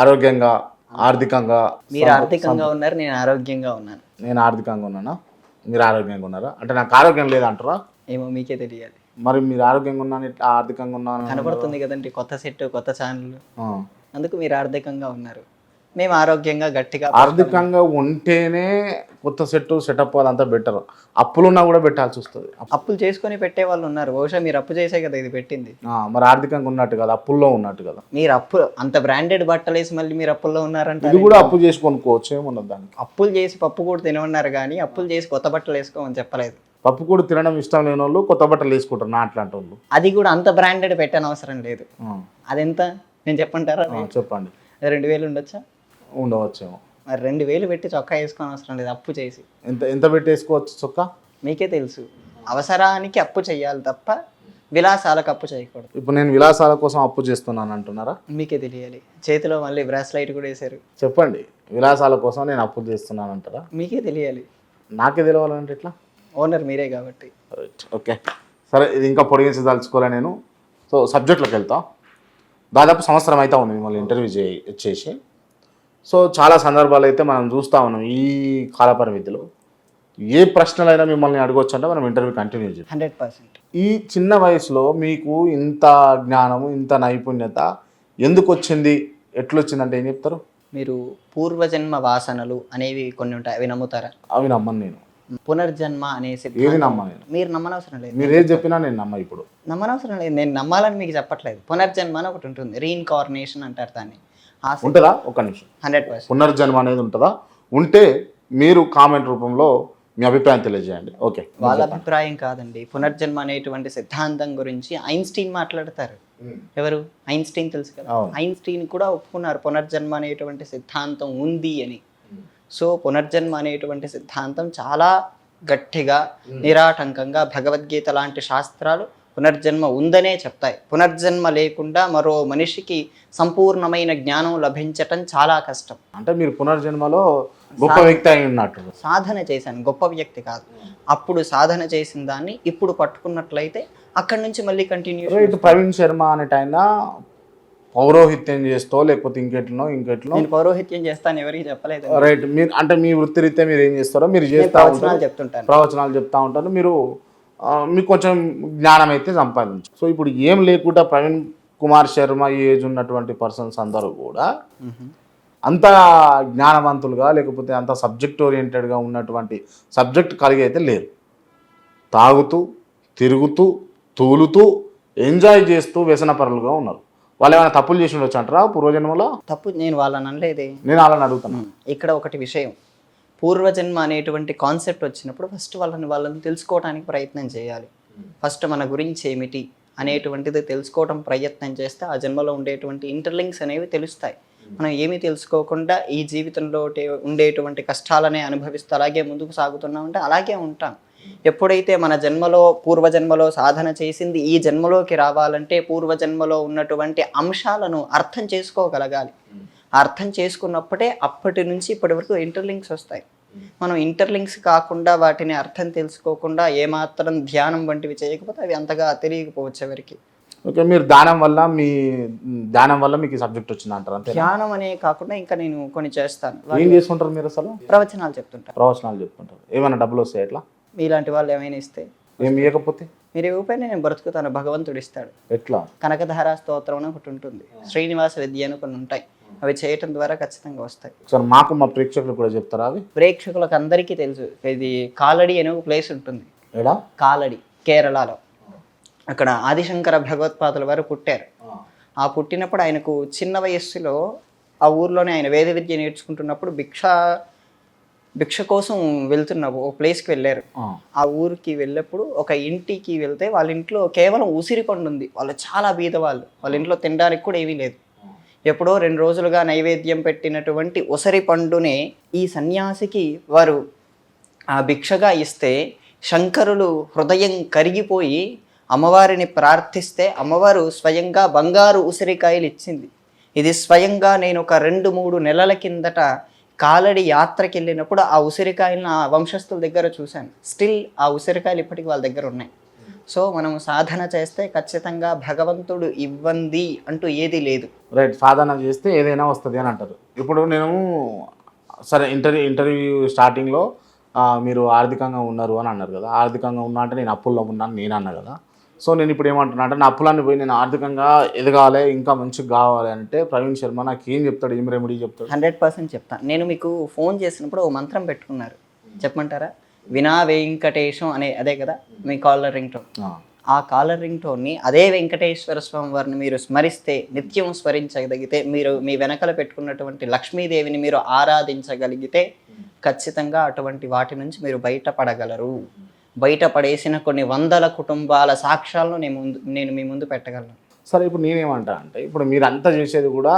ఆరోగ్యంగా ఆర్థికంగా మీరు ఆర్థికంగా ఉన్నారు నేను ఆరోగ్యంగా ఉన్నాను. నేను ఆర్థికంగా ఉన్నానా? మీరు ఆరోగ్యంగా ఉన్నారా? అంటే నాకు ఆరోగ్యం లేదంటారా? ఏమో మీకే తెలియాలి. మరి మీరు ఆరోగ్యంగా ఉన్నాను ఆర్థికంగా ఉన్నాను? కనబడుతుంది కదండి కొత్త సెట్ కొత్త ఛానల్. అందుకు మీరు ఆర్థికంగా ఉన్నారు. మేము ఆరోగ్యంగా గట్టిగా ఆర్థికంగా ఉంటేనే కొత్త సెట్ సెటప్ అదంతా బెటర్. అప్పులున్నా కూడా పెట్టాల్సి వస్తుంది. అప్పులు చేసుకొని పెట్టే వాళ్ళు ఉన్నారు. బహుశా మీరు అప్పు చేసే కదా ఇది పెట్టింది. మరి ఆర్థికంగా ఉన్నట్టు కదా అప్పుల్లో ఉన్నట్టు కదా. మీరు అప్పు అంత బ్రాండెడ్ బట్టలు వేసి మళ్ళీ మీరు అప్పుల్లో ఉన్నారంట ఇది కూడా అప్పు చేసి కొనుక్కోవచ్చు ఏమున్నది దానికి. అప్పులు చేసి పప్పు కూడా తినమన్నారు కానీ అప్పులు చేసి కొత్త బట్టలు వేసుకోమని చెప్పలేదు. పప్పు కూడా తినడం ఇష్టం లేని వాళ్ళు కొత్త బట్టలు వేసుకుంటారు నా అట్లాంటి వాళ్ళు అది కూడా అంత బ్రాండెడ్ పెట్టని అవసరం లేదు అదెంత? నేను చెప్పంటారా చెప్పండి. రెండు వేలు ఉండొచ్చా? ఉండవచ్చేమో. మరి రెండు వేలు పెట్టి చొక్కా వేసుకోని అవసరం లేదు అప్పు చేసి. ఎంత ఎంత పెట్టి వేసుకోవచ్చు చొక్కా? మీకే తెలుసు. అవసరానికి అప్పు చేయాలి తప్ప విలాసాలకు అప్పు చేయకూడదు. ఇప్పుడు నేను విలాసాల కోసం అప్పు చేస్తున్నాను అంటున్నారా? మీకే తెలియాలి. చేతిలో మళ్ళీ బ్రాస్లైట్ కూడా వేశారు. చెప్పండి విలాసాల కోసం నేను అప్పు చేస్తున్నాను అంటారా? మీకే తెలియాలి. నాకే తెలియాలంటే ఎట్లా? ఓనర్ మీరే కాబట్టి. ఓకే సరే ఇది ఇంకా పొడిగించదలుచుకోలే నేను. సో సబ్జెక్ట్లోకి వెళ్తా. దాదాపు సంవత్సరం అయితే ఉంది మిమ్మల్ని ఇంటర్వ్యూ చే చేసి. సో చాలా సందర్భాలు అయితే మనం చూస్తూ ఉన్నాం ఈ కాల పరిమితిలో ఏ ప్రశ్నలైనా మిమ్మల్ని అడగొచ్చు అంటే మనం ఇంటర్వ్యూ కంటిన్యూ చేద్దాం. Hundred percent. ఈ చిన్న వయసులో మీకు ఇంత జ్ఞానము ఇంత నైపుణ్యత ఎందుకు వచ్చింది ఎట్లొచ్చిందంటే ఏం చెప్తారు? మీరు పూర్వజన్మ వాసనలు అనేవి కొన్ని ఉంటాయి అవి నమ్ముతారా? అవి నమ్మను నేను. పునర్జన్మ అనే ఏది నమ్మను నేను? మీరు నమ్మనవసరం లేదు. మీరు ఏది చెప్పినా నేను నమ్మ ఇప్పుడు. నమ్మనవసరం లేదు. నేను నమ్మాలని మీకు చెప్పట్లేదు. పునర్జన్మ అని ఒకటి ఉంటుంది. రీఇన్కార్నేషన్ అంటారు దాన్ని. ఉంటుందా? ఒక్క నిమిషం. Hundred percent. పునర్జన్మ అనేది ఉంటుందా? ఉంటే మీరు కామెంట్ రూపంలో మీ అభిప్రాయం తెలియజేయండి. ఓకే. వాళ్ళ అభిప్రాయం కాదండి. పునర్జన్మ అనేటువంటి సిద్ధాంతం గురించి ఐన్స్టీన్ మాట్లాడతారు. ఎవరు? ఐన్స్టీన్ తెలుసు కదా. ఐన్స్టీన్ కూడా ఒప్పుకున్నారు. పునర్జన్మ అనేటువంటి సిద్ధాంతం ఉంది అని. సో పునర్జన్మ అనేటువంటి సిద్ధాంతం చాలా గట్టిగా నిరాటంకంగా భగవద్గీత లాంటి శాస్త్రాలు పునర్జన్మ ఉందనే చెప్తాయి. పునర్జన్మ లేకుండా మరో మనిషికి సంపూర్ణమైన జ్ఞానం లభించటం చాలా కష్టం. అంటే మీరు పునర్జన్మలో గొప్ప వ్యక్తి అయి ఉన్నట్టు సాధన చేశాను. గొప్ప వ్యక్తి కాదు. అప్పుడు సాధన చేసిన దాన్ని ఇప్పుడు పట్టుకున్నట్లయితే అక్కడి నుంచి మళ్ళీ కంటిన్యూ ఇటు ప్రవీణ్ శర్మ అనేట ఆయన పౌరోహిత్యం చేస్తో లేకపోతే ఇంకెట్లనో ఇంకెట్లనో. నేను పౌరోహిత్యం చేస్తాను ఎవరికి చెప్పలేదు. రైట్ మీరు అంటే మీ వృత్తిరీత్యా మీరు ఏం చేస్తారో మీరు నేను చేస్తా ప్రవచనాలు చెప్తా ఉంటారు. మీరు మీకు కొంచెం జ్ఞానం అయితే సంపాదించు. సో ఇప్పుడు ఏం లేకుండా ప్రవీణ్ కుమార్ శర్మ ఏజ్ ఉన్నటువంటి పర్సన్స్ అందరూ కూడా అంత జ్ఞానవంతులుగా లేకపోతే అంత సబ్జెక్ట్ ఓరియంటెడ్గా ఉన్నటువంటి సబ్జెక్ట్ కలిగి అయితే లేరు. తాగుతూ తిరుగుతూ తూలుతూ ఎంజాయ్ చేస్తూ వ్యసనపరులుగా ఉన్నారు. వాళ్ళు ఏమైనా తప్పులు చేసి ఉండొచ్చు అంటారా పూర్వజన్మలో తప్పు నేను వాళ్ళని అనలేదే. నేను అలాని అడుగుతున్నాను ఇక్కడ ఒకటి విషయం. పూర్వజన్మ అనేటువంటి కాన్సెప్ట్ వచ్చినప్పుడు ఫస్ట్ వాళ్ళని వాళ్ళని తెలుసుకోవడానికి ప్రయత్నం చేయాలి. ఫస్ట్ మన గురించి ఏమిటి అనేటువంటిది తెలుసుకోవడం ప్రయత్నం చేస్తే ఆ జన్మలో ఉండేటువంటి ఇంటర్లింక్స్ అనేవి తెలుస్తాయి. మనం ఏమీ తెలుసుకోకుండా ఈ జీవితంలో ఉండే- ఉండేటువంటి కష్టాలనే అనుభవిస్తూ అలాగే ముందుకు సాగుతున్నామంటే అలాగే ఉంటాం. ఎప్పుడైతే మన జన్మలో పూర్వజన్మలో సాధన చేసింది ఈ జన్మలోకి రావాలంటే పూర్వజన్మలో ఉన్నటువంటి అంశాలను అర్థం చేసుకోగలగాలి. అర్థం చేసుకున్నప్పుడే అప్పటి నుంచి ఇప్పటి వరకు ఇంటర్లింక్స్ వస్తాయి. మనం ఇంటర్లింక్స్ కాకుండా వాటిని అర్థం తెలుసుకోకుండా ఏమాత్రం ధ్యానం వంటివి చేయకపోతే అవి అంతగా తెలియకపోవచ్చు ఎవరికి. ఓకే మీరు దానం వల్ల మీ ధ్యానం వల్ల మీకు సబ్జెక్ట్ వచ్చింది అంటారు అంతే ధ్యానం అనే కాకుండా ఇంకా నేను కొన్ని చేస్తాను. ఏం చేసుకుంటారు మీరు అసలు? ప్రవచనాలు చెప్తుంటాను ప్రవచనాలు చెప్పుకుంటారు ఏమైనా డబ్బులు వస్తాయి ఎట్లా మీలాంటి వాళ్ళు ఏమైనా ఇస్తే. ఏం ఇవ్వకపోతే మీరు ఇవ్వకపోయినా నేను బ్రతుకుతాను భగవంతుడు ఇస్తాడు. ఎట్లా? కనకధార స్తోత్రం అని ఒకటి ఉంటుంది. శ్రీనివాస విద్య అని కొన్ని ఉంటాయి. అవి చేయటం ద్వారా ఖచ్చితంగా వస్తాయి. ఒకసారి మాకు మా ప్రేక్షకులు కూడా చెప్తారా అవి? ప్రేక్షకులకు అందరికీ తెలుసు. ఇది కాలడి అనే ఒక ప్లేస్ ఉంటుంది. ఎడా? కాలడి కేరళలో. అక్కడ ఆదిశంకర భగవత్పాదుల వారు పుట్టారు. ఆ. పుట్టినప్పుడు ఆయనకు చిన్న వయస్సులో ఆ ఊర్లోనే ఆయన వేద విద్య నేర్చుకుంటున్నప్పుడు భిక్ష భిక్ష కోసం వెళ్తున్న ఒక ప్లేస్కి వెళ్ళారు. ఆ. ఊరికి వెళ్ళినప్పుడు ఒక ఇంటికి వెళ్తే వాళ్ళ ఇంట్లో కేవలం ఉసిరి పండు ఉంది. వాళ్ళు చాలా బీద వాళ్ళు వాళ్ళ ఇంట్లో తినడానికి కూడా ఏమీ లేదు. ఎప్పుడో రెండు రోజులుగా నైవేద్యం పెట్టినటువంటి ఉసిరి పండునే ఈ సన్యాసికి వారు ఆ భిక్షగా ఇస్తే శంకరులు హృదయం కరిగిపోయి అమ్మవారిని ప్రార్థిస్తే అమ్మవారు స్వయంగా బంగారు ఉసిరికాయలు ఇచ్చింది. ఇది స్వయంగా నేను ఒక రెండు మూడు నెలల కిందట కాలడి యాత్రకి వెళ్ళినప్పుడు ఆ ఉసిరికాయలను ఆ వంశస్థుల దగ్గర చూశాను. స్టిల్ ఆ ఉసిరికాయలు ఇప్పటికి వాళ్ళ దగ్గర ఉన్నాయి. సో మనం సాధన చేస్తే ఖచ్చితంగా భగవంతుడు ఇవ్వంది అంటూ ఏది లేదు. రైట్ సాధన చేస్తే ఏదైనా వస్తుంది అని అంటారు. ఇప్పుడు నేను సరే ఇంటర్వ్యూ ఇంటర్వ్యూ స్టార్టింగ్లో మీరు ఆర్థికంగా ఉన్నారు అని అన్నారు కదా. ఆర్థికంగా ఉన్నా అంటే నేను అప్పుల్లో ఉన్నాను నేను అన్నా కదా. సో నేను ఇప్పుడు ఏమంటున్నా అంటే నా అప్పులన్నీ పోయి నేను ఆర్థికంగా ఎదగాలి ఇంకా మంచిగా కావాలి అంటే ప్రవీణ్ శర్మ నాకు ఏం చెప్తాడు ఏం రెమెడీ చెప్తాడు? హండ్రెడ్ పర్సెంట్ చెప్తాను నేను మీకు ఫోన్ చేసినప్పుడు ఓ మంత్రం పెట్టుకున్నారు. చెప్పమంటారా? వినా వెంకటేశం అనే అదే కదా మీ కాలర్ రింగ్ టోన్. ఆ, కాలర్ రింగ్ టోన్ని అదే వెంకటేశ్వర స్వామి వారిని మీరు స్మరిస్తే నిత్యం స్మరించగలిగితే మీరు మీ వెనకల పెట్టుకున్నటువంటి లక్ష్మీదేవిని మీరు ఆరాధించగలిగితే ఖచ్చితంగా అటువంటి వాటి నుంచి మీరు బయటపడగలరు. బయటపడేసిన కొన్ని వందల కుటుంబాల సాక్ష్యాలను నేను ముందు నేను మీ ముందు పెట్టగలను. సరే ఇప్పుడు నేనేమంటా అంటే ఇప్పుడు మీరు అంతా చేసేది కూడా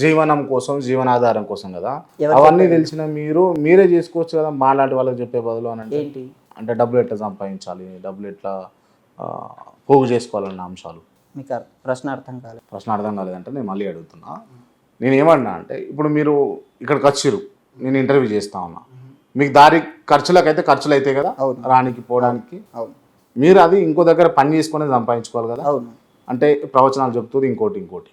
జీవనం కోసం జీవనాధారం కోసం కదా? అవన్నీ తెలిసిన మీరు మీరే చేసుకోవచ్చు కదా? మాలాంటి వాళ్ళకి చెప్పే బదులు అని అంటే? అంటే డబ్బులు ఎట్లా సంపాదించాలి? డబ్బులు ఎట్లా పోగు చేసుకోవాలన్న అంశాలు? మీకు ప్రశ్న అర్థం కాలేదు. ప్రశ్న అర్థం కాలేదంటే నేను మళ్ళీ అడుగుతున్నా. నేను ఏమన్నా అంటే ఇప్పుడు మీరు ఇక్కడికి వచ్చిర్రు. నేను ఇంటర్వ్యూ చేస్తా ఉన్నా. మీకు దారి ఖర్చులకు అయితే ఖర్చులు అవుతాయి కదా. రానికి పోవడానికి? అవును. మీరు అది ఇంకో దగ్గర పని చేసుకొని సంపాదించుకోవాలి కదా? అవును. అంటే ప్రవచనాలు చెప్తుంది ఇంకోటి ఇంకోటి.